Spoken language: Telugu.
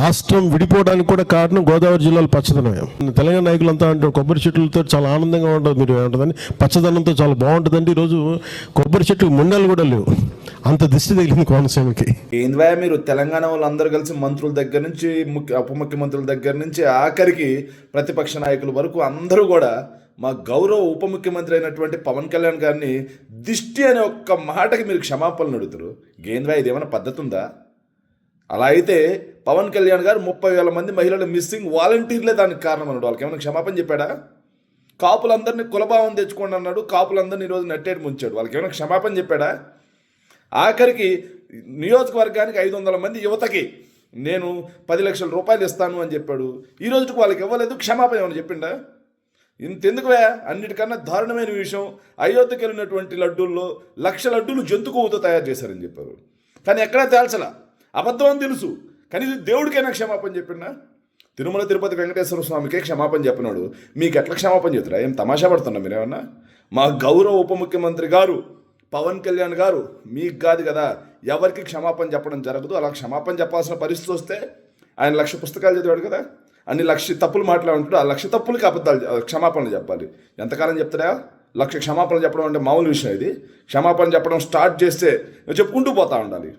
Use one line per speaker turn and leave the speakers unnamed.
రాష్ట్రం విడిపోవడానికి కూడా కారణం గోదావరి జిల్లాలో పచ్చదనమే. తెలంగాణ నాయకులంతా అంటారు కొబ్బరి చెట్లతో చాలా ఆనందంగా ఉంటుంది మీరు ఏమంటుందని పచ్చదనంతో చాలా బాగుంటుందండి. ఈరోజు కొబ్బరి చెట్లు ముండలు కూడా లేవు. అంత దిష్టి తగిలింది కోనసీమకి.
ఏందివా మీరు? తెలంగాణ వాళ్ళందరూ కలిసి మంత్రుల దగ్గర నుంచి ముఖ్య ఉప ముఖ్యమంత్రుల దగ్గర నుంచి ఆఖరికి ప్రతిపక్ష నాయకుల వరకు అందరూ కూడా మా గౌరవ ఉప ముఖ్యమంత్రి అయినటువంటి పవన్ కళ్యాణ్ గారిని దిష్టి అనే ఒక్క మాటకి మీరు క్షమాపణలు అడుగుతారు ఏందివా ఇది ఏమైనా పద్ధతి ఉందా? అలా అయితే పవన్ కళ్యాణ్ గారు ముప్పై వేల మంది మహిళలు మిస్సింగ్ వాలంటీర్లే దానికి కారణం అన్నాడు వాళ్ళకి. ఏమైనా క్షమాపణ చెప్పాడా? కాపులందరినీ కులభావం తెచ్చుకోండి అన్నాడు. కాపులందరినీ ఈరోజు నెట్టేటి ముంచాడు. వాళ్ళకి ఏమైనా క్షమాపణ చెప్పాడా? ఆఖరికి నియోజకవర్గానికి ఐదు వందల మంది యువతకి నేను పది లక్షల రూపాయలు ఇస్తాను అని చెప్పాడు. ఈ రోజుకి వాళ్ళకి ఇవ్వలేదు. క్షమాపణ ఏమని చెప్పిండా? ఇంతెందుకువే? అన్నిటికన్నా దారుణమైన విషయం. అయోధ్యకి వెళ్ళినటువంటి లడ్డూల్లో లక్ష లడ్డూలు జంతు కొవ్వుతో తయారు చేశారని చెప్పారు. కానీ ఎక్కడా తేల్చలా. అబద్ధం అని తెలుసు. కానీ ఇది దేవుడికైనా క్షమాపణ చెప్పిండా తిరుమల తిరుపతి వెంకటేశ్వర స్వామికే క్షమాపణ చెప్పినాడు. మీకు ఎట్లా క్షమాపణ చెప్తారా? ఏం తమాషా పడుతున్నా మీరేమన్నా మా గౌరవ ఉప ముఖ్యమంత్రి గారు పవన్ కళ్యాణ్ గారు మీకు కాదు కదా ఎవరికి క్షమాపణ చెప్పడం జరగదు. అలా క్షమాపణ చెప్పాల్సిన పరిస్థితి వస్తే ఆయన లక్ష పుస్తకాలు చదివాడు కదా. అన్ని లక్ష తప్పులు మాట్లాడుంటాడు ఆ లక్ష తప్పులకి అబద్ధాలు క్షమాపణలు చెప్పాలి. ఎంతకాలం చెప్తారా లక్ష క్షమాపణలు చెప్పడం అంటే మామూలు విషయం ఇది. క్షమాపణ చెప్పడం స్టార్ట్ చేస్తే చెప్పుకుంటూ పోతా ఉండాలి.